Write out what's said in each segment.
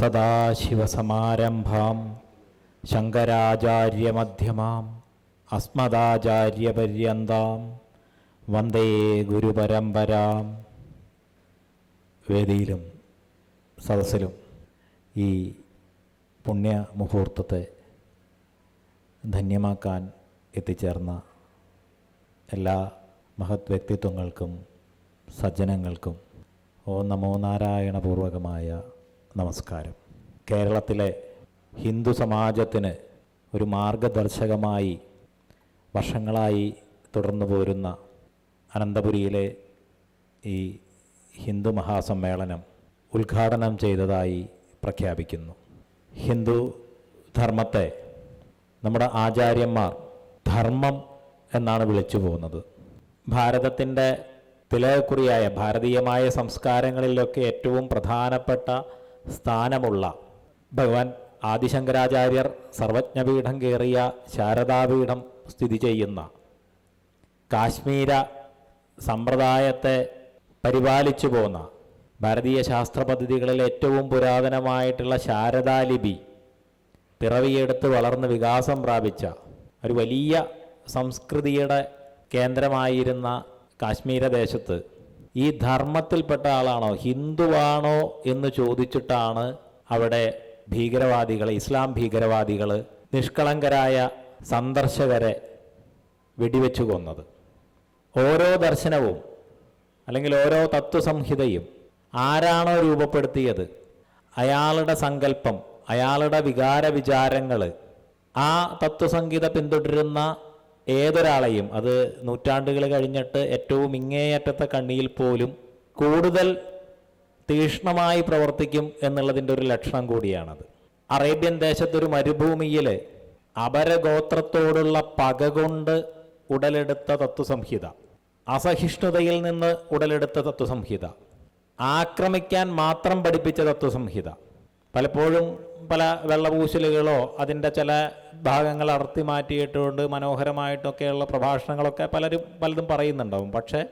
സദാശിവസമാരംഭാം ശങ്കരാചാര്യമധ്യമാം അസ്മദാചാര്യപര്യന്താം വന്ദേ ഗുരുപരമ്പരാം. വേദിയിലും സദസ്സിലും ഈ പുണ്യ മുഹൂർത്തത്തെ ധന്യമാക്കാൻ എത്തിച്ചേർന്ന എല്ലാ മഹത് വ്യക്തിത്വങ്ങൾക്കും സജ്ജനങ്ങൾക്കും ഓ നമോ നാരായണപൂർവകമായ നമസ്കാരം. കേരളത്തിലെ ഹിന്ദു സമാജത്തിന് ഒരു മാർഗദർശകമായി വർഷങ്ങളായി തുടർന്നു പോരുന്ന അനന്തപുരിയിലെ ഈ ഹിന്ദു മഹാസമ്മേളനം ഉദ്ഘാടനം ചെയ്തതായി പ്രഖ്യാപിക്കുന്നു. ഹിന്ദു ധർമ്മത്തെ നമ്മുടെ ആചാര്യന്മാർ ധർമ്മം എന്നാണ് വിളിച്ചു പോകുന്നത്. ഭാരതത്തിന്റെ തിലകക്കുറിയായ ഭാരതീയമായ സംസ്കാരങ്ങളിലൊക്കെ ഏറ്റവും പ്രധാനപ്പെട്ട സ്ഥാനമുള്ള ഭഗവാൻ ആദിശങ്കരാചാര്യർ സർവജ്ഞപീഠം കയറിയ ശാരദാപീഠം സ്ഥിതി ചെയ്യുന്ന കാശ്മീര സമ്പ്രദായത്തെ പരിപാലിച്ചു പോന്ന ഭാരതീയ ശാസ്ത്ര പദ്ധതികളിൽ ഏറ്റവും പുരാതനമായിട്ടുള്ള ശാരദാലിപി പിറവിയെടുത്ത് വളർന്ന് വികാസം പ്രാപിച്ച ഒരു വലിയ സംസ്കൃതിയുടെ കേന്ദ്രമായിരുന്ന കാശ്മീര ദേശത്ത് ഈ ധർമ്മത്തിൽപ്പെട്ട ആളാണോ ഹിന്ദുവാണോ എന്ന് ചോദിച്ചിട്ടാണ് അവിടെ ഭീകരവാദികൾ ഇസ്ലാം ഭീകരവാദികൾ നിഷ്കളങ്കരായ സന്ദർശകരെ വെടിവെച്ചു കൊന്നത്. ഓരോ ദർശനവും അല്ലെങ്കിൽ ഓരോ തത്വസംഹിതയും ആരാണോ രൂപപ്പെടുത്തിയത് അയാളുടെ സങ്കല്പം അയാളുടെ വികാര വിചാരങ്ങൾ ആ തത്വസംഹിത പിന്തുടരുന്ന ഏതൊരാളെയും അത് നൂറ്റാണ്ടുകൾ കഴിഞ്ഞിട്ട് ഏറ്റവും ഇങ്ങേയറ്റത്തെ കണ്ണിയിൽ പോലും കൂടുതൽ തീക്ഷ്ണമായി പ്രവർത്തിക്കും എന്നുള്ളതിന്റെ ഒരു ലക്ഷണം കൂടിയാണത്. അറേബ്യൻ ദേശത്തൊരു മരുഭൂമിയിൽ അപരഗോത്രത്തോടുള്ള പക കൊണ്ട് ഉടലെടുത്ത തത്വസംഹിത. അസഹിഷ്ണുതയിൽ നിന്ന് ഉടലെടുത്ത തത്വസംഹിത. ആക്രമിക്കാൻ മാത്രം പഠിപ്പിച്ച തത്വസംഹിത. പലപ്പോഴും പല വെള്ളപൂശലുകളോ അതിന്റെ ചില ഭാഗങ്ങൾ അടർത്തി മാറ്റിയിട്ടുകൊണ്ട് മനോഹരമായിട്ടൊക്കെയുള്ള പ്രഭാഷണങ്ങളൊക്കെ പലരും പലതും പറയുന്നുണ്ടാവും. പക്ഷേ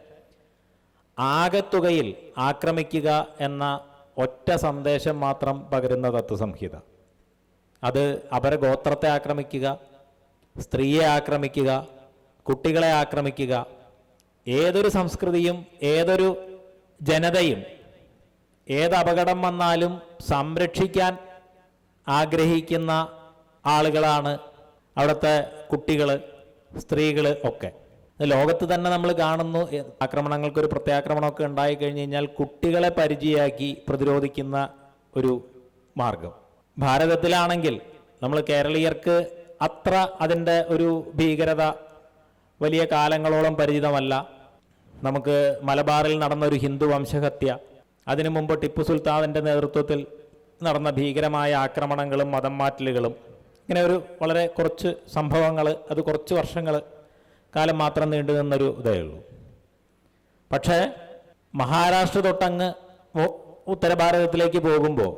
ആകത്തുകയിൽ ആക്രമിക്കുക എന്ന ഒറ്റ സന്ദേശം മാത്രം പകരുന്ന തത്വസംഹിത. അത് അപരഗോത്രത്തെ ആക്രമിക്കുക സ്ത്രീയെ ആക്രമിക്കുക കുട്ടികളെ ആക്രമിക്കുക ഏതൊരു സംസ്കൃതിയും ഏതൊരു ജനതയും ഏത് അപകടം വന്നാലും സംരക്ഷിക്കാൻ ആഗ്രഹിക്കുന്ന ആളുകളാണ് അവിടുത്തെ കുട്ടികൾ സ്ത്രീകൾ ഒക്കെ. ലോകത്ത് തന്നെ നമ്മൾ കാണുന്നു ആക്രമണങ്ങൾക്ക് ഒരു പ്രത്യാക്രമണമൊക്കെ ഉണ്ടായി കഴിഞ്ഞ് കഴിഞ്ഞാൽ കുട്ടികളെ പരിചയമാക്കി പ്രതിരോധിക്കുന്ന ഒരു മാർഗം ഭാരതത്തിലാണെങ്കിൽ നമ്മൾ കേരളീയർക്ക് അത്ര അതിന്റെ ഒരു ഭീകരത വലിയ കാലങ്ങളോളം പരിചിതമല്ല. നമുക്ക് മലബാറിൽ നടന്ന ഒരു ഹിന്ദു വംശഹത്യ അതിനു മുമ്പ് ടിപ്പു സുൽത്താനിന്റെ നേതൃത്വത്തിൽ നടന്ന ഭീകരമായ ആക്രമണങ്ങളും മതം മാറ്റലുകളും. ഇങ്ങനെ ഒരു വളരെ കുറച്ച് സംഭവങ്ങൾ അത് കുറച്ച് വർഷങ്ങൾ കാലം മാത്രം നീണ്ടു നിന്നൊരു ഇതേ ഉള്ളൂ. പക്ഷേ മഹാരാഷ്ട്ര തൊട്ടങ്ങ് ഉത്തരഭാരതത്തിലേക്ക് പോകുമ്പോൾ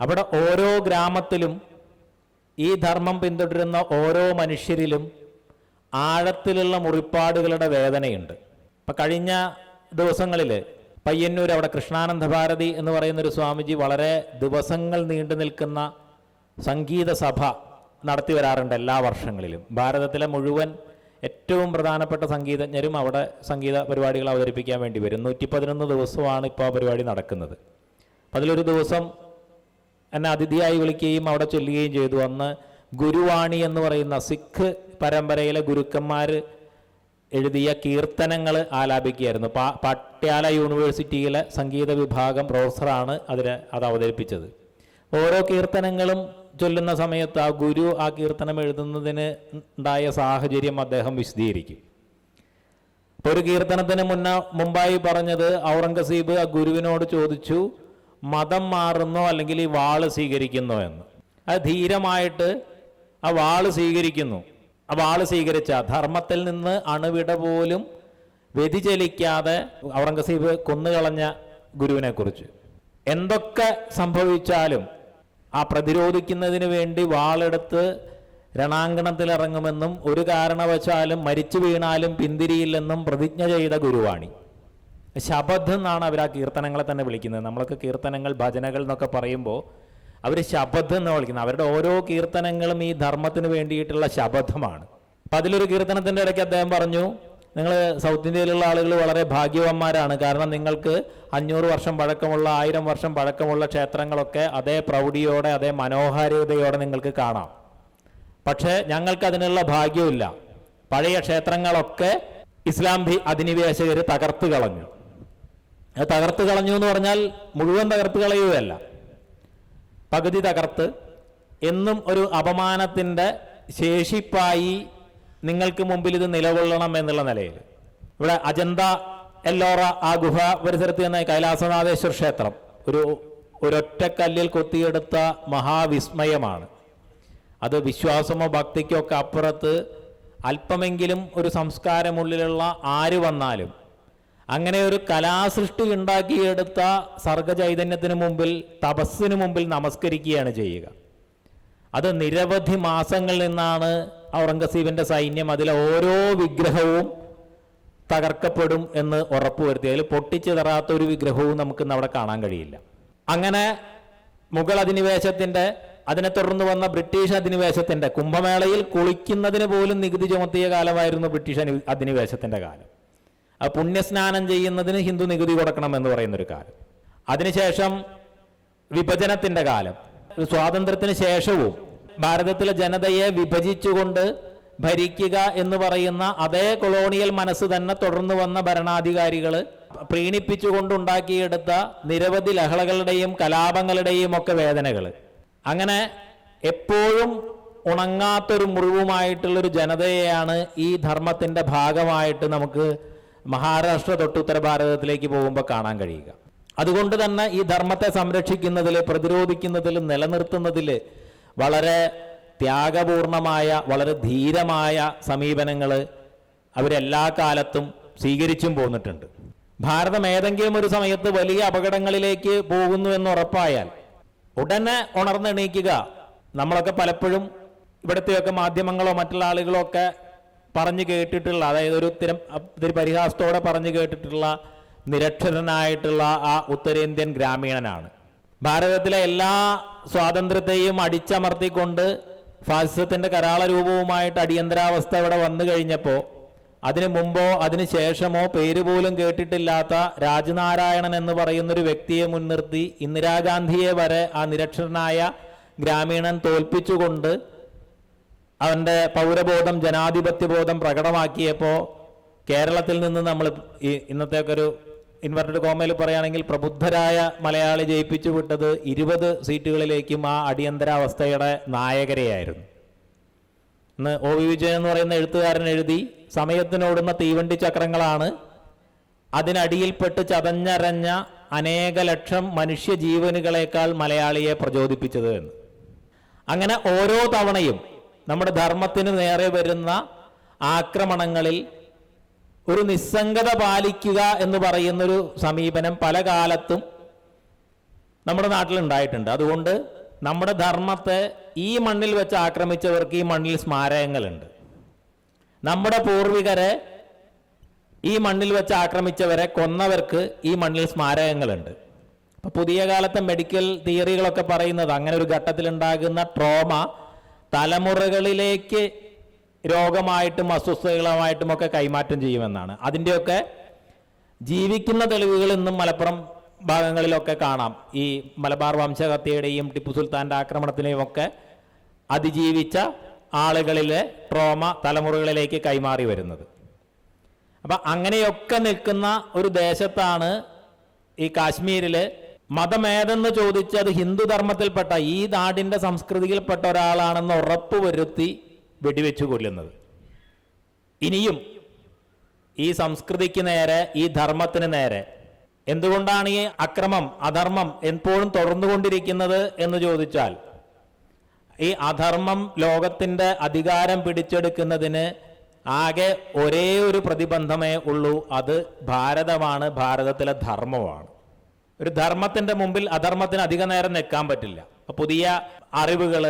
അവിടെ ഓരോ ഗ്രാമത്തിലും ഈ ധർമ്മം പിന്തുടരുന്ന ഓരോ മനുഷ്യരിലും ആഴത്തിലുള്ള മുറിപ്പാടുകളുടെ വേദനയുണ്ട്. ഇപ്പം കഴിഞ്ഞ ദിവസങ്ങളിൽ പയ്യന്നൂർ അവിടെ കൃഷ്ണാനന്ദ ഭാരതി എന്ന് പറയുന്നൊരു സ്വാമിജി വളരെ ദിവസങ്ങൾ നീണ്ടു നിൽക്കുന്ന സംഗീത സഭ നടത്തി വരാറുണ്ട് എല്ലാ വർഷങ്ങളിലും. ഭാരതത്തിലെ മുഴുവൻ ഏറ്റവും പ്രധാനപ്പെട്ട സംഗീതജ്ഞരും അവിടെ സംഗീത പരിപാടികൾ അവതരിപ്പിക്കാൻ വേണ്ടി വരും. നൂറ്റി പതിനൊന്ന് ദിവസമാണ് ഇപ്പോൾ ആ പരിപാടി നടക്കുന്നത്. അതിലൊരു ദിവസം എന്നെ അതിഥിയായി വിളിക്കുകയും അവിടെ ചൊല്ലുകയും ചെയ്തു. അന്ന് ഗുരുവാണി എന്ന് പറയുന്ന സിഖ് പരമ്പരയിലെ ഗുരുക്കന്മാർ എഴുതിയ കീർത്തനങ്ങൾ ആലാപിക്കുകയായിരുന്നു. പാ പട്യാല യൂണിവേഴ്സിറ്റിയിലെ സംഗീത വിഭാഗം പ്രൊഫസറാണ് അതിന് അത് അവതരിപ്പിച്ചത്. ഓരോ കീർത്തനങ്ങളും ചൊല്ലുന്ന സമയത്ത് ആ ഗുരു ആ കീർത്തനം എഴുതുന്നതിന് ഉണ്ടായ സാഹചര്യം അദ്ദേഹം വിശദീകരിക്കും. ഇപ്പോൾ ഒരു കീർത്തനത്തിന് മുന്ന മുമ്പായി പറഞ്ഞത് ഔറംഗസീബ് ആ ഗുരുവിനോട് ചോദിച്ചു മതം മാറുന്നോ അല്ലെങ്കിൽ ഈ വാൾ സ്വീകരിക്കുന്നോ എന്ന്. അത് ധീരമായിട്ട് ആ വാൾ സ്വീകരിക്കുന്നു. ആ വാൾ സ്വീകരിച്ച ധർമ്മത്തിൽ നിന്ന് അണുവിട പോലും വ്യതിചലിക്കാതെ ഔറംഗസീബ് കൊന്നുകളഞ്ഞ ഗുരുവിനെ കുറിച്ച് എന്തൊക്കെ സംഭവിച്ചാലും ആ പ്രതിരോധിക്കുന്നതിന് വേണ്ടി വാളെടുത്ത് രണാങ്കണത്തിലിറങ്ങുമെന്നും ഒരു കാരണവശാലും മരിച്ചു വീണാലും പിന്തിരിയില്ലെന്നും പ്രതിജ്ഞ ചെയ്ത ഗുരുവാണി. ശബദ് എന്നാണ് അവർ ആ കീർത്തനങ്ങളെ തന്നെ വിളിക്കുന്നത്. നമ്മളൊക്കെ കീർത്തനങ്ങൾ ഭജനകൾ എന്നൊക്കെ പറയുമ്പോൾ അവർ ശബദ് എന്ന് വിളിക്കുന്നത്. അവരുടെ ഓരോ കീർത്തനങ്ങളും ഈ ധർമ്മത്തിന് വേണ്ടിയിട്ടുള്ള ശബദമാണ് അപ്പം അതിലൊരു കീർത്തനത്തിന്റെ ഇടയ്ക്ക് അദ്ദേഹം പറഞ്ഞു നിങ്ങൾ സൗത്ത് ഇന്ത്യയിലുള്ള ആളുകൾ വളരെ ഭാഗ്യവാന്മാരാണ്. കാരണം നിങ്ങൾക്ക് അഞ്ഞൂറ് വർഷം പഴക്കമുള്ള ആയിരം വർഷം പഴക്കമുള്ള ക്ഷേത്രങ്ങളൊക്കെ അതേ പ്രൗഢിയോടെ അതേ മനോഹാരിതയോടെ നിങ്ങൾക്ക് കാണാം. പക്ഷേ ഞങ്ങൾക്ക് അതിനുള്ള ഭാഗ്യമില്ല പഴയ ക്ഷേത്രങ്ങളൊക്കെ ഇസ്ലാം ഭി അധിനിവേശകർ തകർത്ത് കളഞ്ഞു. അത് തകർത്ത് കളഞ്ഞു എന്ന് പറഞ്ഞാൽ മുഴുവൻ തകർത്ത് കളയുകയല്ല. പകുതി തകർത്ത്. എന്നും ഒരു അപമാനത്തിന്റെ ശേഷിപ്പായി നിങ്ങൾക്ക് മുമ്പിൽ ഇത് നിലകൊള്ളണം എന്നുള്ള നിലയിൽ. ഇവിടെ അജന്ത എല്ലോറ ആ ഗുഹ പരിസരത്ത് തന്നെ കൈലാസനാഥേശ്വര ക്ഷേത്രം. ഒരു ഒരൊറ്റ കല്ലിൽ കൊത്തിയെടുത്ത മഹാവിസ്മയമാണ്. അത് വിശ്വാസമോ ഭക്തിക്കോ ഒക്കെ അപ്പുറത്ത് അല്പമെങ്കിലും ഒരു സംസ്കാരമുള്ളിലുള്ള ആര് വന്നാലും അങ്ങനെ ഒരു കലാസൃഷ്ടി ഉണ്ടാക്കിയെടുത്ത സർഗചൈതന്യത്തിന് മുമ്പിൽ തപസ്സിന് മുമ്പിൽ നമസ്കരിക്കുകയാണ് ചെയ്യുക. അത് നിരവധി മാസങ്ങളിൽ നിന്നാണ് ഔറംഗസീബിന്റെ സൈന്യം അതിലെ ഓരോ വിഗ്രഹവും തകർക്കപ്പെടും എന്ന് ഉറപ്പുവരുത്തി. അതിൽ പൊട്ടിച്ചു തറാത്ത ഒരു വിഗ്രഹവും നമുക്ക് അവിടെ കാണാൻ കഴിയില്ല. അങ്ങനെ മുഗൾ അധിനിവേശത്തിന്റെ അതിനെ തുടർന്ന് വന്ന ബ്രിട്ടീഷ് അധിനിവേശത്തിന്റെ കുംഭമേളയിൽ കുളിക്കുന്നതിന് പോലും നികുതി ചുമത്തിയ കാലമായിരുന്നു ബ്രിട്ടീഷ് അധിനിവേശത്തിന്റെ കാലം. ആ പുണ്യസ്നാനം ചെയ്യുന്നതിന് ഹിന്ദു നികുതി കൊടുക്കണം എന്ന് പറയുന്നൊരു കാലം. അതിനുശേഷം വിഭജനത്തിന്റെ കാലം. സ്വാതന്ത്ര്യത്തിന് ശേഷവും ഭാരതത്തിലെ ജനതയെ വിഭജിച്ചുകൊണ്ട് ഭരിക്കുക എന്ന് പറയുന്ന അതേ കൊളോണിയൽ മനസ്സ് തന്നെ തുടർന്നു വന്ന ഭരണാധികാരികൾ പ്രീണിപ്പിച്ചുകൊണ്ടുണ്ടാക്കിയെടുത്ത നിരവധി ലഹളകളുടെയും കലാപങ്ങളുടെയും ഒക്കെ വേദനകൾ അങ്ങനെ എപ്പോഴും ഉണങ്ങാത്തൊരു മുറിവുമായിട്ടുള്ളൊരു ജനതയെയാണ് ഈ ധർമ്മത്തിന്റെ ഭാഗമായിട്ട് നമുക്ക് മഹാരാഷ്ട്ര തൊട്ട് ഉത്തര ഭാരതത്തിലേക്ക് പോകുമ്പോൾ കാണാൻ കഴിയുക. അതുകൊണ്ട് തന്നെ ഈ ധർമ്മത്തെ സംരക്ഷിക്കുന്നതിൽ പ്രതിരോധിക്കുന്നതിൽ നിലനിർത്തുന്നതിൽ വളരെ ത്യാഗപൂർണമായ വളരെ ധീരമായ സമീപനങ്ങൾ അവരെല്ലാ കാലത്തും സ്വീകരിച്ചും പോന്നിട്ടുണ്ട്. ഭാരതം ഏതെങ്കിലും ഒരു സമയത്ത് വലിയ അപകടങ്ങളിലേക്ക് പോകുന്നു എന്ന് ഉറപ്പായാൽ ഉടനെ ഉണർന്നെണീക്കുക. നമ്മളൊക്കെ പലപ്പോഴും ഇവിടുത്തെയൊക്കെ മാധ്യമങ്ങളോ മറ്റുള്ള ആളുകളോ ഒക്കെ പറഞ്ഞു കേട്ടിട്ടുള്ള അതായത് ഒരു തിരം ഇത്തിരി പരിഹാസത്തോടെ പറഞ്ഞു കേട്ടിട്ടുള്ള നിരക്ഷരനായിട്ടുള്ള ആ ഉത്തരേന്ത്യൻ ഗ്രാമീണനാണ്. ഭാരതത്തിലെ എല്ലാ സ്വാതന്ത്ര്യത്തെയും അടിച്ചമർത്തിക്കൊണ്ട് ഫാസിസത്തിന്റെ കരാള രൂപവുമായിട്ട് അടിയന്തരാവസ്ഥ ഇവിടെ വന്നു കഴിഞ്ഞപ്പോൾ അതിനു മുമ്പോ അതിനു ശേഷമോ പേര് പോലും കേട്ടിട്ടില്ലാത്ത രാജനാരായണൻ എന്ന് പറയുന്നൊരു വ്യക്തിയെ മുൻനിർത്തി ഇന്ദിരാഗാന്ധിയെ വരെ ആ നിരക്ഷരനായ ഗ്രാമീണൻ തോൽപ്പിച്ചുകൊണ്ട് അവന്റെ പൗരബോധം ജനാധിപത്യബോധം പ്രകടമാക്കിയപ്പോൾ കേരളത്തിൽ നിന്ന് നമ്മൾ ഈ ഇന്നത്തേക്ക് ഒരു ഇൻവെർട്ടഡ് കോമയിൽ പറയുകയാണെങ്കിൽ പ്രബുദ്ധരായ മലയാളി ജയിപ്പിച്ചു വിട്ടത് ഇരുപത് സീറ്റുകളിലേക്കും ആ അടിയന്തരാവസ്ഥയുടെ നായകരെയായിരുന്നു. ഇന്ന് ഒ വി വിജയൻ എന്ന് പറയുന്ന എഴുത്തുകാരൻ എഴുതി സമയത്തിനോടുന്ന തീവണ്ടി ചക്രങ്ങളാണ് അതിനടിയിൽപ്പെട്ട് ചതഞ്ഞരഞ്ഞ അനേക ലക്ഷം മനുഷ്യ ജീവനുകളേക്കാൾ മലയാളിയെ പ്രചോദിപ്പിച്ചത് എന്ന്. അങ്ങനെ ഓരോ തവണയും നമ്മുടെ ധർമ്മത്തിന് നേരെ വരുന്ന ആക്രമണങ്ങളിൽ ഒരു നിസ്സംഗത പാലിക്കുക എന്ന് പറയുന്നൊരു സമീപനം പല കാലത്തും നമ്മുടെ നാട്ടിൽ ഉണ്ടായിട്ടുണ്ട് അതുകൊണ്ട് നമ്മുടെ ധർമ്മത്തെ ഈ മണ്ണിൽ വെച്ച് ആക്രമിച്ചവർക്ക് ഈ മണ്ണിൽ സ്മാരകങ്ങളുണ്ട്. നമ്മുടെ പൂർവികരെ ഈ മണ്ണിൽ വെച്ച് ആക്രമിച്ചവരെ കൊന്നവർക്ക് ഈ മണ്ണിൽ സ്മാരകങ്ങളുണ്ട്. അപ്പൊ പുതിയ കാലത്തെ മെഡിക്കൽ തിയറികളൊക്കെ പറയുന്നത് അങ്ങനെ ഒരു ഘട്ടത്തിലുണ്ടാകുന്ന ട്രോമ തലമുറകളിലേക്ക് രോഗമായിട്ടും അസ്വസ്ഥതകളുമായിട്ടും ഒക്കെ കൈമാറ്റം ചെയ്യുമെന്നാണ്. അതിന്റെയൊക്കെ ജീവിക്കുന്ന തെളിവുകൾ ഇന്നും മലപ്പുറം ഭാഗങ്ങളിലൊക്കെ കാണാം. ഈ മലബാർ വംശഹത്യയുടെയും ടിപ്പു സുൽത്താന്റെ ആക്രമണത്തിനെയും ഒക്കെ അതിജീവിച്ച ആളുകളിലെ ട്രോമ തലമുറകളിലേക്ക് കൈമാറി വരുന്നത്. അപ്പം അങ്ങനെയൊക്കെ നിൽക്കുന്ന ഒരു ദേശത്താണ് ഈ കാശ്മീരിൽ മതമേതെന്ന് ചോദിച്ച് അത് ഹിന്ദു ധർമ്മത്തിൽപ്പെട്ട ഈ നാടിന്റെ സംസ്കൃതിയിൽപ്പെട്ട ഒരാളാണെന്ന് ഉറപ്പുവരുത്തി വെടിവെച്ചു കൊല്ലുന്നത്. ഇനിയും ഈ സംസ്കൃതിക്ക് നേരെ ഈ ധർമ്മത്തിന് നേരെ എന്തുകൊണ്ടാണ് ഈ അക്രമം അധർമ്മം എപ്പോഴും തുടർന്നുകൊണ്ടിരിക്കുന്നത് എന്ന് ചോദിച്ചാൽ ഈ അധർമ്മം ലോകത്തിന്റെ അധികാരം പിടിച്ചെടുക്കുന്നതിന് ആകെ ഒരേ ഒരു പ്രതിബന്ധമേ ഉള്ളൂ. അത് ഭാരതമാണ് ഭാരതത്തിലെ ധർമ്മമാണ്. ഒരു ധർമ്മത്തിന്റെ മുമ്പിൽ അധർമ്മത്തിന് അധിക നേരം നിൽക്കാൻ പറ്റില്ല. പുതിയ അറിവുകൾ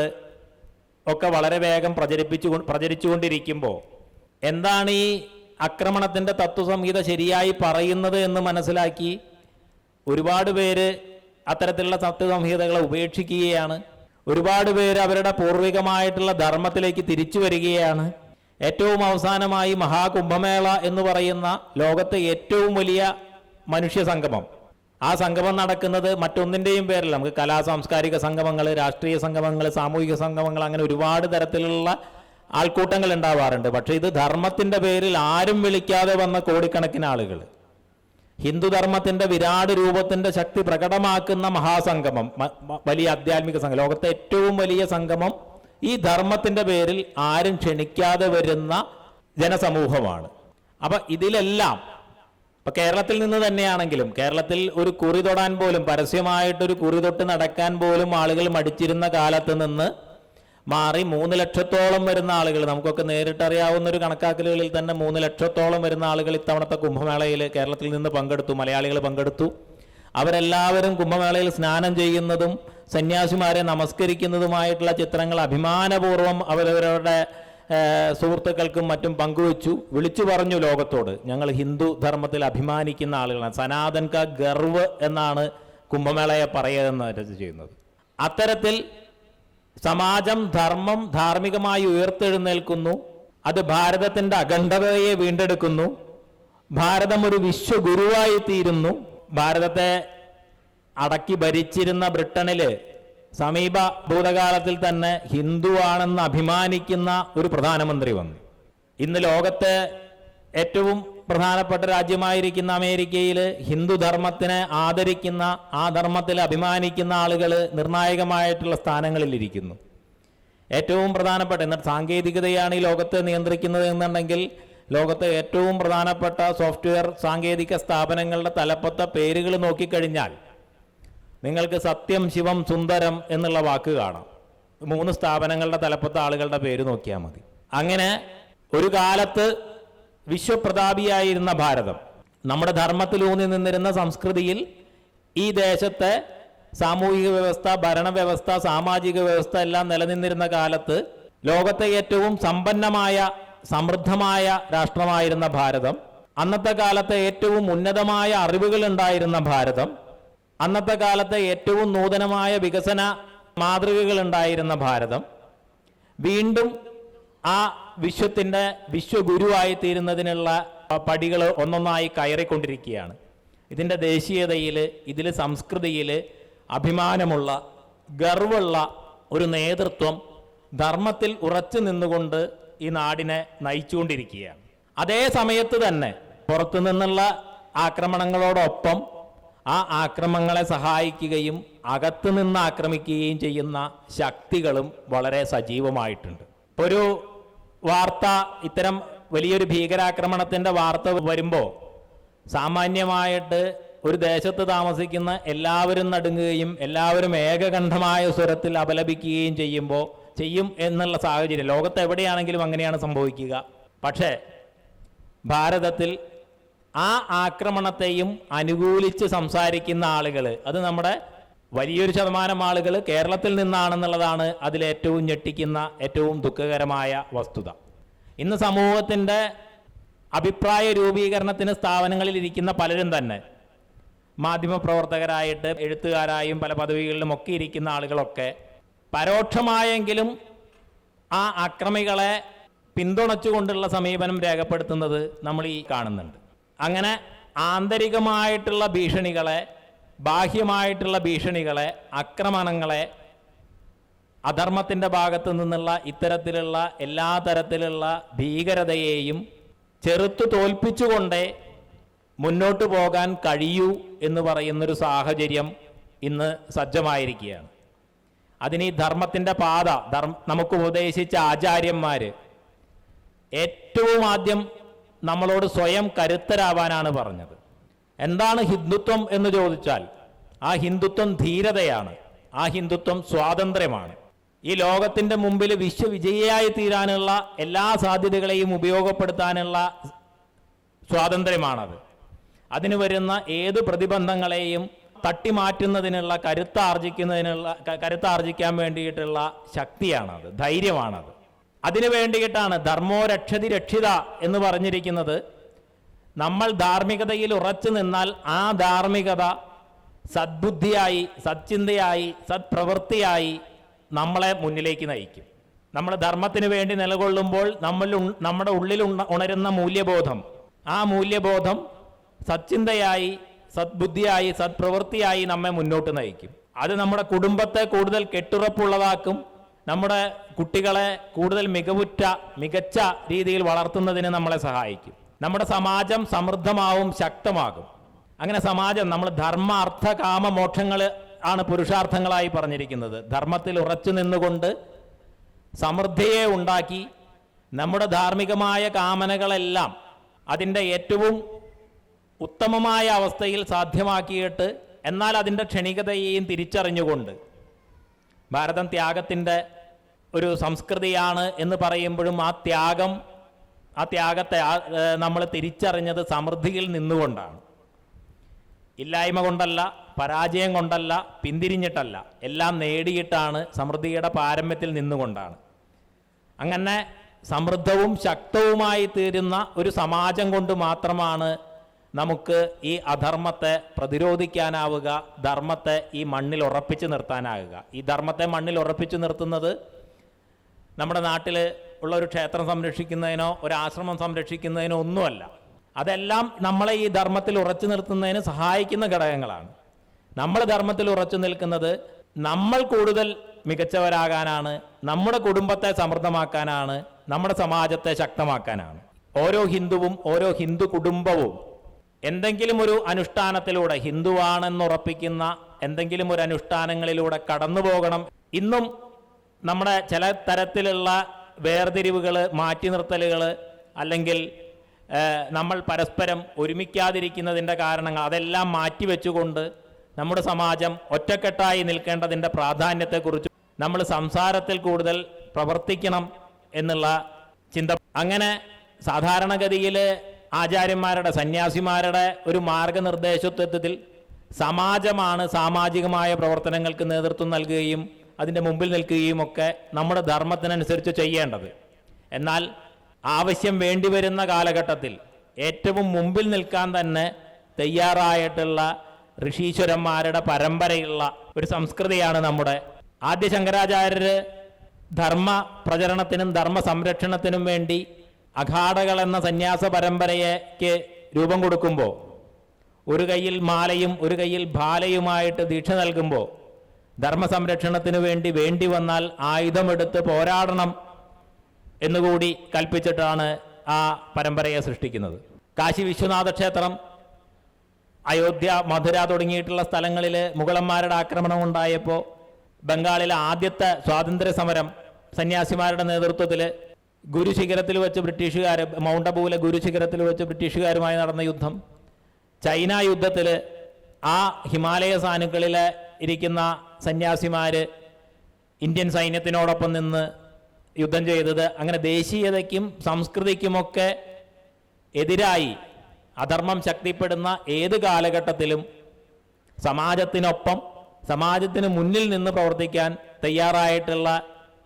ഒക്കെ വളരെ വേഗം പ്രചരിപ്പിച്ചു പ്രചരിച്ചുകൊണ്ടിരിക്കുമ്പോൾ എന്താണ് ഈ ആക്രമണത്തിന്റെ തത്വസംഹിത ശരിയായി പറയുന്നത് എന്ന് മനസ്സിലാക്കി ഒരുപാട് പേര് അത്തരത്തിലുള്ള തത്വസംഹിതകളെ ഉപേക്ഷിക്കുകയാണ്. ഒരുപാട് പേര് അവരുടെ പൂർവികമായിട്ടുള്ള ധർമ്മത്തിലേക്ക് തിരിച്ചു വരികയാണ്. ഏറ്റവും അവസാനമായി മഹാകുംഭമേള എന്ന് പറയുന്ന ലോകത്തെ ഏറ്റവും വലിയ മനുഷ്യ സംഗമം. ആ സംഗമം നടക്കുന്നത് മറ്റൊന്നിന്റെയും പേരിൽ നമുക്ക് കലാ സാംസ്കാരിക സംഗമങ്ങൾ രാഷ്ട്രീയ സംഗമങ്ങൾ സാമൂഹിക സംഗമങ്ങൾ അങ്ങനെ ഒരുപാട് തരത്തിലുള്ള ആൾക്കൂട്ടങ്ങൾ ഉണ്ടാവാറുണ്ട്. പക്ഷേ ഇത് ധർമ്മത്തിന്റെ പേരിൽ ആരും വിളിക്കാതെ വന്ന കോടിക്കണക്കിന് ആളുകൾ. ഹിന്ദുധർമ്മത്തിന്റെ വിരാട് രൂപത്തിന്റെ ശക്തി പ്രകടമാക്കുന്ന മഹാസംഗമം വലിയ ആധ്യാത്മിക സംഗമം ലോകത്തെ ഏറ്റവും വലിയ സംഗമം ഈ ധർമ്മത്തിന്റെ പേരിൽ ആരും ക്ഷണിക്കാതെ വരുന്ന ജനസമൂഹമാണ്. അപ്പം ഇതിലെല്ലാം ഇപ്പൊ കേരളത്തിൽ നിന്ന് തന്നെയാണെങ്കിലും കേരളത്തിൽ ഒരു കുറി തൊടാൻ പോലും പരസ്യമായിട്ടൊരു കുറി തൊട്ട് നടക്കാൻ പോലും ആളുകൾ മടിച്ചിരുന്ന കാലത്ത് നിന്ന് മാറി മൂന്ന് ലക്ഷത്തോളം വരുന്ന ആളുകൾ നമുക്കൊക്കെ നേരിട്ടറിയാവുന്ന ഒരു കണക്കാക്കലുകളിൽ തന്നെ മൂന്ന് ലക്ഷത്തോളം വരുന്ന ആളുകൾ ഇത്തവണത്തെ കുംഭമേളയിൽ കേരളത്തിൽ നിന്ന് പങ്കെടുത്തു മലയാളികൾ പങ്കെടുത്തു. അവരെല്ലാവരും കുംഭമേളയിൽ സ്നാനം ചെയ്യുന്നതും സന്യാസിമാരെ നമസ്കരിക്കുന്നതുമായിട്ടുള്ള ചിത്രങ്ങൾ അഭിമാനപൂർവം അവരവരുടെ സുഹൃത്തുക്കൾക്കും മറ്റും പങ്കുവച്ചു. വിളിച്ചു പറഞ്ഞു ലോകത്തോട്. ഞങ്ങൾ ഹിന്ദു ധർമ്മത്തിൽ അഭിമാനിക്കുന്ന ആളുകളാണ്. സനാതൻ ക ഗർവ് എന്നാണ് കുംഭമേളയെ പറയുന്നത് ചെയ്യുന്നത്. അത്തരത്തിൽ സമാജം ധർമ്മം ധാർമ്മികമായി ഉയർത്തെഴുന്നേൽക്കുന്നു. അത് ഭാരതത്തിന്റെ അഖണ്ഡതയെ വീണ്ടെടുക്കുന്നു. ഭാരതം ഒരു വിശ്വഗുരുവായി തീരുന്നു ഭാരതത്തെ അടക്കി ഭരിച്ചിരുന്ന ബ്രിട്ടനിൽ സമീപ ഭൂതകാലത്തിൽ തന്നെ ഹിന്ദുവാണെന്ന് അഭിമാനിക്കുന്ന ഒരു പ്രധാനമന്ത്രി വന്നു. ഇന്ന് ലോകത്തെ ഏറ്റവും പ്രധാനപ്പെട്ട രാജ്യമായിരിക്കുന്ന അമേരിക്കയിൽ ഹിന്ദുധർമ്മത്തിനെ ആദരിക്കുന്ന ആ ധർമ്മത്തിൽ അഭിമാനിക്കുന്ന ആളുകൾ നിർണായകമായിട്ടുള്ള സ്ഥാനങ്ങളിലിരിക്കുന്നു ഏറ്റവും പ്രധാനപ്പെട്ട എന്നാൽ സാങ്കേതികതയാണ് ഈ ലോകത്തെ നിയന്ത്രിക്കുന്നത് എന്നുണ്ടെങ്കിൽ ലോകത്തെ ഏറ്റവും പ്രധാനപ്പെട്ട സോഫ്റ്റ്വെയർ സാങ്കേതിക സ്ഥാപനങ്ങളുടെ തലപ്പത്തെ പേരുകൾ നോക്കിക്കഴിഞ്ഞാൽ നിങ്ങൾക്ക് സത്യം ശിവം സുന്ദരം എന്നുള്ള വാക്ക് കാണാം. മൂന്ന് സ്ഥാപനങ്ങളുടെ തലപ്പത്ത ആളുകളുടെ പേര് നോക്കിയാൽ മതി. അങ്ങനെ ഒരു കാലത്ത് വിശ്വപ്രതാപിയായിരുന്ന ഭാരതം നമ്മുടെ ധർമ്മത്തിലൂന്നി നിന്നിരുന്ന സംസ്കൃതിയിൽ ഈ ദേശത്തെ സാമൂഹിക വ്യവസ്ഥ ഭരണവ്യവസ്ഥ സാമാജിക വ്യവസ്ഥ എല്ലാം നിലനിന്നിരുന്ന കാലത്ത് ലോകത്തെ ഏറ്റവും സമ്പന്നമായ സമൃദ്ധമായ രാഷ്ട്രമായിരുന്ന ഭാരതം അന്നത്തെ കാലത്തെ ഏറ്റവും ഉന്നതമായ അറിവുകൾ ഉണ്ടായിരുന്ന ഭാരതം അന്നത്തെ കാലത്തെ ഏറ്റവും നൂതനമായ വികസന മാതൃകകൾ ഉണ്ടായിരുന്ന ഭാരതം വീണ്ടും ആ വിശ്വത്തിന്റെ വിശ്വഗുരുവായി തീരുന്നതിനുള്ള പടികൾ ഒന്നൊന്നായി കയറിക്കൊണ്ടിരിക്കുകയാണ്. ഇതിന്റെ ദേശീയതയിൽ ഇതിൽ സംസ്കൃതിയിൽ അഭിമാനമുള്ള ഗർവുള്ള ഒരു നേതൃത്വം ധർമ്മത്തിൽ ഉറച്ചു നിന്നുകൊണ്ട് ഈ നാടിനെ നയിച്ചുകൊണ്ടിരിക്കുകയാണ്. അതേ സമയത്ത് തന്നെ പുറത്തു നിന്നുള്ള ആക്രമണങ്ങളോടൊപ്പം ആ ആക്രമങ്ങളെ സഹായിക്കുകയും അകത്തു നിന്ന് ആക്രമിക്കുകയും ചെയ്യുന്ന ശക്തികളും വളരെ സജീവമായിട്ടുണ്ട്. ഇപ്പോൾ ഒരു വാർത്ത ഇത്തരം വലിയൊരു ഭീകരാക്രമണത്തിന്റെ വാർത്ത വരുമ്പോൾ സാമാന്യമായിട്ട് ഒരു ദേശത്ത് താമസിക്കുന്ന എല്ലാവരും നടുങ്ങുകയും എല്ലാവരും ഏകകണ്ഠമായ സ്വരത്തിൽ അപലപിക്കുകയും ചെയ്യുമ്പോൾ ചെയ്യും എന്നുള്ള സാഹചര്യം. ലോകത്ത് എവിടെയാണെങ്കിലും അങ്ങനെയാണ് സംഭവിക്കുക. പക്ഷേ ഭാരതത്തിൽ ആ ആക്രമണത്തെയും അനുകൂലിച്ച് സംസാരിക്കുന്ന ആളുകൾ അത് നമ്മുടെ വലിയൊരു ശതമാനം ആളുകൾ കേരളത്തിൽ നിന്നാണെന്നുള്ളതാണ് അതിലേറ്റവും ഞെട്ടിക്കുന്ന ഏറ്റവും ദുഃഖകരമായ വസ്തുത. ഇന്ന് സമൂഹത്തിന്റെ അഭിപ്രായ രൂപീകരണത്തിന് സ്ഥാപനങ്ങളിൽ ഇരിക്കുന്ന പലരും തന്നെ മാധ്യമപ്രവർത്തകരായിട്ട് എഴുത്തുകാരായും പല പദവികളിലും ഒക്കെ ഇരിക്കുന്ന ആളുകളൊക്കെ പരോക്ഷമായെങ്കിലും ആ അക്രമികളെ പിന്തുണച്ചുകൊണ്ടുള്ള സമീപനം രേഖപ്പെടുത്തുന്നത് നമ്മൾ ഈ കാണുന്നുണ്ട്. അങ്ങനെ ആന്തരികമായിട്ടുള്ള ഭീഷണികളെ ബാഹ്യമായിട്ടുള്ള ഭീഷണികളെ ആക്രമണങ്ങളെ അധർമ്മത്തിന്റെ ഭാഗത്തു നിന്നുള്ള ഇത്തരത്തിലുള്ള എല്ലാ തരത്തിലുള്ള ഭീകരതയെയും ചെറുത്തു തോൽപ്പിച്ചുകൊണ്ടേ മുന്നോട്ടു പോകാൻ കഴിയൂ എന്ന് പറയുന്നൊരു സാഹചര്യം ഇന്ന് സജ്ജമായിരിക്കുകയാണ്. അതിന് ഈ ധർമ്മത്തിന്റെ പാത ധർമ്മ നമുക്ക് ഉപദേശിച്ച ആചാര്യന്മാർ ഏറ്റവും ആദ്യം നമ്മളോട് സ്വയം കരുത്തരാവാനാണ് പറഞ്ഞത്. എന്താണ് ഹിന്ദുത്വം എന്ന് ചോദിച്ചാൽ ആ ഹിന്ദുത്വം ധീരതയാണ് ആ ഹിന്ദുത്വം സ്വാതന്ത്ര്യമാണ്. ഈ ലോകത്തിന്റെ മുമ്പിൽ വിശ്വവിജയിയായി തീരാനുള്ള എല്ലാ സാധ്യതകളെയും ഉപയോഗപ്പെടുത്താനുള്ള സ്വാതന്ത്ര്യമാണത്. അതിന് വരുന്ന ഏത് പ്രതിബന്ധങ്ങളെയും തട്ടിമാറ്റുന്നതിനുള്ള കരുത്താർജിക്കുന്നതിനുള്ള കരുത്താർജിക്കാൻ വേണ്ടിയിട്ടുള്ള ശക്തിയാണത് ധൈര്യമാണത്. അതിനു വേണ്ടിയിട്ടാണ് ധർമ്മോ രക്ഷതി രക്ഷിത എന്ന് പറഞ്ഞിരിക്കുന്നത്. നമ്മൾ ധാർമ്മികതയിൽ ഉറച്ചു നിന്നാൽ ആ ധാർമ്മികത സദ്ബുദ്ധിയായി സച്ചിന്തയായി സത്പ്രവൃത്തിയായി നമ്മളെ മുന്നിലേക്ക് നയിക്കും. നമ്മൾ ധർമ്മത്തിന് വേണ്ടി നിലകൊള്ളുമ്പോൾ നമ്മൾ നമ്മുടെ ഉള്ളിൽ ഉണ- ഉണരുന്ന മൂല്യബോധം. ആ മൂല്യബോധം സച്ചിന്തയായി സദ്ബുദ്ധിയായി സത്പ്രവൃത്തിയായി നമ്മെ മുന്നോട്ട് നയിക്കും. അത് നമ്മുടെ കുടുംബത്തെ കൂടുതൽ കെട്ടുറപ്പുള്ളതാക്കും. നമ്മുടെ കുട്ടികളെ കൂടുതൽ മികവുറ്റ മികച്ച രീതിയിൽ വളർത്തുന്നതിന് നമ്മളെ സഹായിക്കും. നമ്മുടെ സമാജം സമൃദ്ധമാവും ശക്തമാകും. അങ്ങനെ സമാജം നമ്മൾ ധർമ്മ അർത്ഥ കാമ മോക്ഷങ്ങൾ ആണ് പുരുഷാർത്ഥങ്ങളായി പറഞ്ഞിരിക്കുന്നത്. ധർമ്മത്തിൽ ഉറച്ചു നിന്നുകൊണ്ട് സമൃദ്ധിയെ ഉണ്ടാക്കി നമ്മുടെ ധാർമ്മികമായ കാമനകളെല്ലാം അതിന്റെ ഏറ്റവും ഉത്തമമായ അവസ്ഥയിൽ സാധ്യമാക്കിയിട്ട് എന്നാൽ അതിന്റെ ക്ഷണികതയെയും തിരിച്ചറിഞ്ഞുകൊണ്ട് ഭാരതം ത്യാഗത്തിന്റെ ഒരു സംസ്കൃതിയാണ് എന്ന് പറയുമ്പോഴും ആ ത്യാഗം ആ ത്യാഗത്തെ നമ്മൾ തിരിച്ചറിഞ്ഞത് സമൃദ്ധിയിൽ നിന്നുകൊണ്ടാണ്. ഇല്ലായ്മ കൊണ്ടല്ല പരാജയം കൊണ്ടല്ല പിന്തിരിഞ്ഞിട്ടല്ല. എല്ലാം നേടിയിട്ടാണ് സമൃദ്ധിയുടെ പാരമ്യത്തിൽ നിന്നുകൊണ്ടാണ്. അങ്ങനെ സമൃദ്ധവും ശക്തവുമായി തീരുന്ന ഒരു സമാജം കൊണ്ട് മാത്രമാണ് നമുക്ക് ഈ അധർമ്മത്തെ പ്രതിരോധിക്കാനാവുക ധർമ്മത്തെ ഈ മണ്ണിൽ ഉറപ്പിച്ചു നിർത്താനാവുക ഈ ധർമ്മത്തെ മണ്ണിൽ ഉറപ്പിച്ചു നിർത്തുന്നത് നമ്മുടെ നാട്ടിൽ ഉള്ള ഒരു ക്ഷേത്രം സംരക്ഷിക്കുന്നതിനോ ഒരു ആശ്രമം സംരക്ഷിക്കുന്നതിനോ ഒന്നുമല്ല. അതെല്ലാം നമ്മളെ ഈ ധർമ്മത്തിൽ ഉറച്ചു നിർത്തുന്നതിന് സഹായിക്കുന്ന ഘടകങ്ങളാണ്. നമ്മൾ ധർമ്മത്തിൽ ഉറച്ചു നിൽക്കുന്നത് നമ്മൾ കൂടുതൽ മികച്ചവരാകാനാണ് നമ്മുടെ കുടുംബത്തെ സമൃദ്ധമാക്കാനാണ് നമ്മുടെ സമാജത്തെ ശക്തമാക്കാനാണ്. ഓരോ ഹിന്ദുവും ഓരോ ഹിന്ദു കുടുംബവും എന്തെങ്കിലും ഒരു അനുഷ്ഠാനത്തിലൂടെ ഹിന്ദുവാണെന്ന് ഉറപ്പിക്കുന്ന എന്തെങ്കിലും ഒരു അനുഷ്ഠാനങ്ങളിലൂടെ കടന്നു പോകണം ഇന്നും നമ്മുടെ ചില തരത്തിലുള്ള വേർതിരിവുകൾ മാറ്റി നിർത്തലുകൾ അല്ലെങ്കിൽ നമ്മൾ പരസ്പരം ഒരുമിക്കാതിരിക്കുന്നതിന്റെ കാരണങ്ങൾ അതെല്ലാം മാറ്റിവെച്ചുകൊണ്ട് നമ്മുടെ സമാജം ഒറ്റക്കെട്ടായി നിൽക്കേണ്ടതിന്റെ പ്രാധാന്യത്തെക്കുറിച്ച് നമ്മൾ സംസാരത്തിൽ കൂടുതൽ പ്രവർത്തിക്കണം എന്നുള്ള ചിന്ത. അങ്ങനെ സാധാരണഗതിയിൽ ആചാര്യന്മാരുടെ സന്യാസിമാരുടെ ഒരു മാർഗനിർദ്ദേശത്വത്തിൽ സമാജമാണ് സാമാജികമായ പ്രവർത്തനങ്ങൾക്ക് നേതൃത്വം നൽകുകയും അതിന്റെ മുമ്പിൽ നിൽക്കുകയും ഒക്കെ നമ്മുടെ ധർമ്മത്തിനനുസരിച്ച് ചെയ്യേണ്ടത്. എന്നാൽ ആവശ്യം വേണ്ടിവരുന്ന കാലഘട്ടത്തിൽ ഏറ്റവും മുമ്പിൽ നിൽക്കാൻ തന്നെ തയ്യാറായിട്ടുള്ള ഋഷീശ്വരന്മാരുടെ പരമ്പരയുള്ള ഒരു സംസ്കൃതിയാണ് നമ്മുടെ ആദ്യ ശങ്കരാചാര്യര് ധർമ്മ പ്രചരണത്തിനും ധർമ്മ സംരക്ഷണത്തിനും വേണ്ടി അഘാടകൾ എന്ന സന്യാസ പരമ്പരയ്ക്ക് രൂപം കൊടുക്കുമ്പോൾ ഒരു കയ്യിൽ മാലയും ഒരു കയ്യിൽ ഭാലയുമായിട്ട് ദീക്ഷ നൽകുമ്പോൾ ധർമ്മ സംരക്ഷണത്തിന് വേണ്ടി വേണ്ടി വന്നാൽ ആയുധമെടുത്ത് പോരാടണം എന്നുകൂടി കൽപ്പിച്ചിട്ടാണ് ആ പരമ്പരയെ സൃഷ്ടിക്കുന്നത്. കാശി വിശ്വനാഥ ക്ഷേത്രം അയോധ്യ മധുര തുടങ്ങിയിട്ടുള്ള സ്ഥലങ്ങളിൽ മുഗളന്മാരുടെ ആക്രമണം ഉണ്ടായപ്പോൾ ബംഗാളിലെ ആദ്യത്തെ സ്വാതന്ത്ര്യ സമരം സന്യാസിമാരുടെ നേതൃത്വത്തിൽ ഗുരുശിഖരത്തിൽ വെച്ച് ബ്രിട്ടീഷുകാർ മൗണ്ട് അബുവിലെ ഗുരുശിഖരത്തിൽ വെച്ച് ബ്രിട്ടീഷുകാരുമായി നടന്ന യുദ്ധം. ചൈന യുദ്ധത്തിൽ ആ ഹിമാലയ സാനുക്കളിൽ ഇരിക്കുന്ന സന്യാസിമാർ ഇന്ത്യൻ സൈന്യത്തിനോടൊപ്പം നിന്ന് യുദ്ധം ചെയ്തത്. അങ്ങനെ ദേശീയതയ്ക്കും സംസ്കൃതിക്കുമൊക്കെ എതിരായി അധർമ്മം ശക്തിപ്പെടുന്ന ഏത് കാലഘട്ടത്തിലും സമാജത്തിനൊപ്പം സമാജത്തിന് മുന്നിൽ നിന്ന് പ്രവർത്തിക്കാൻ തയ്യാറായിട്ടുള്ള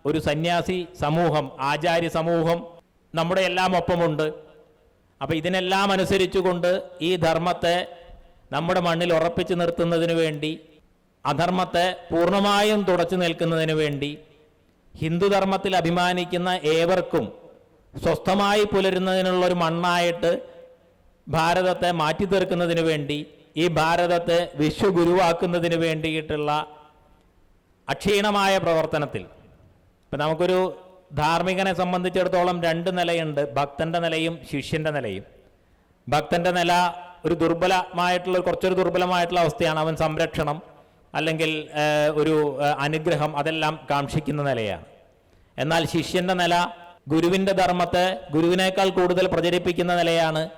ഒരു സന്യാസി സമൂഹം ആചാര്യ സമൂഹം നമ്മുടെ എല്ലാം ഒപ്പമുണ്ട്. അപ്പോൾ ഇതിനെല്ലാം അനുസരിച്ചുകൊണ്ട് ഈ ധർമ്മത്തെ നമ്മുടെ മണ്ണിൽ ഉറപ്പിച്ചു നിർത്തുന്നതിന് വേണ്ടി അധർമ്മത്തെ പൂർണമായും തുടച്ചു നിൽക്കുന്നതിന് വേണ്ടി ഹിന്ദുധർമ്മത്തിൽ അഭിമാനിക്കുന്ന ഏവർക്കും സ്വസ്ഥമായി പുലരുന്നതിനുള്ളൊരു മണ്ണായിട്ട് ഭാരതത്തെ മാറ്റി തീർക്കുന്നതിന് വേണ്ടി ഈ ഭാരതത്തെ വിശ്വഗുരുവാക്കുന്നതിന് വേണ്ടിയിട്ടുള്ള അക്ഷീണമായ പ്രവർത്തനത്തിൽ. ഇപ്പം നമുക്കൊരു ധാർമ്മികനെ സംബന്ധിച്ചിടത്തോളം രണ്ട് നിലയുണ്ട്. ഭക്തന്റെ നിലയും ശിഷ്യന്റെ നിലയും. ഭക്തന്റെ നില ഒരു ദുർബലമായിട്ടുള്ള കുറച്ചൊരു ദുർബലമായിട്ടുള്ള അവസ്ഥയാണ് അവൻ സംരക്ഷണം. അല്ലെങ്കിൽ ഒരു അനുഗ്രഹം അതെല്ലാം കാക്ഷിക്കുന്ന നിലയാണ്. എന്നാൽ ശിഷ്യന്റെ നില ഗുരുവിന്റെ ധർമ്മത്തെ ഗുരുവിനേക്കാൾ കൂടുതൽ പ്രചരിപ്പിക്കുന്ന നിലയാണ്.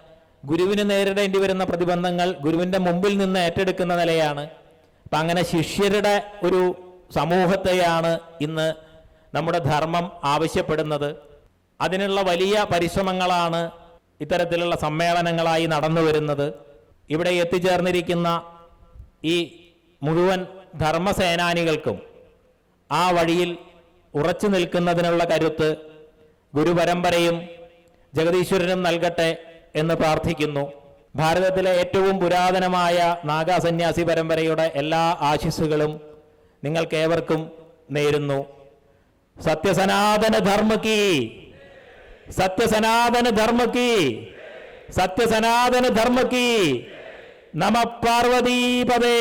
ഗുരുവിന് നേരിടേണ്ടി വരുന്ന പ്രതിബന്ധങ്ങൾ ഗുരുവിന്റെ മുമ്പിൽ നിന്ന് ഏറ്റെടുക്കുന്ന നിലയാണ്. അപ്പം അങ്ങനെ ശിഷ്യരുടെ ഒരു സമൂഹത്തെയാണ് ഇന്ന് നമ്മുടെ ധർമ്മം ആവശ്യപ്പെടുന്നത്. അതിനുള്ള വലിയ പരിശ്രമങ്ങളാണ് ഇത്തരത്തിലുള്ള സമ്മേളനങ്ങളായി നടന്നു വരുന്നത് ഇവിടെ എത്തിച്ചേർന്നിരിക്കുന്ന ഈ മുഴുവൻ ധർമ്മസേനാനികൾക്കും ആ വഴിയിൽ ഉറച്ചു നിൽക്കുന്നതിനുള്ള കരുത്ത് ഗുരുപരമ്പരയും ജഗദീശ്വരനും നൽകട്ടെ എന്ന് പ്രാർത്ഥിക്കുന്നു. ഭാരതത്തിലെ ഏറ്റവും പുരാതനമായ നാഗാസന്യാസി പരമ്പരയുടെ എല്ലാ ആശിസ്സുകളും നിങ്ങൾക്കേവർക്കും നേരുന്നു. സത്യസനാതന ധർമ്മ കീ സത്യസനാതന ധർമ്മ കീ സത്യസനാതന ധർമ്മ കീ നമ പാർവതീപദേ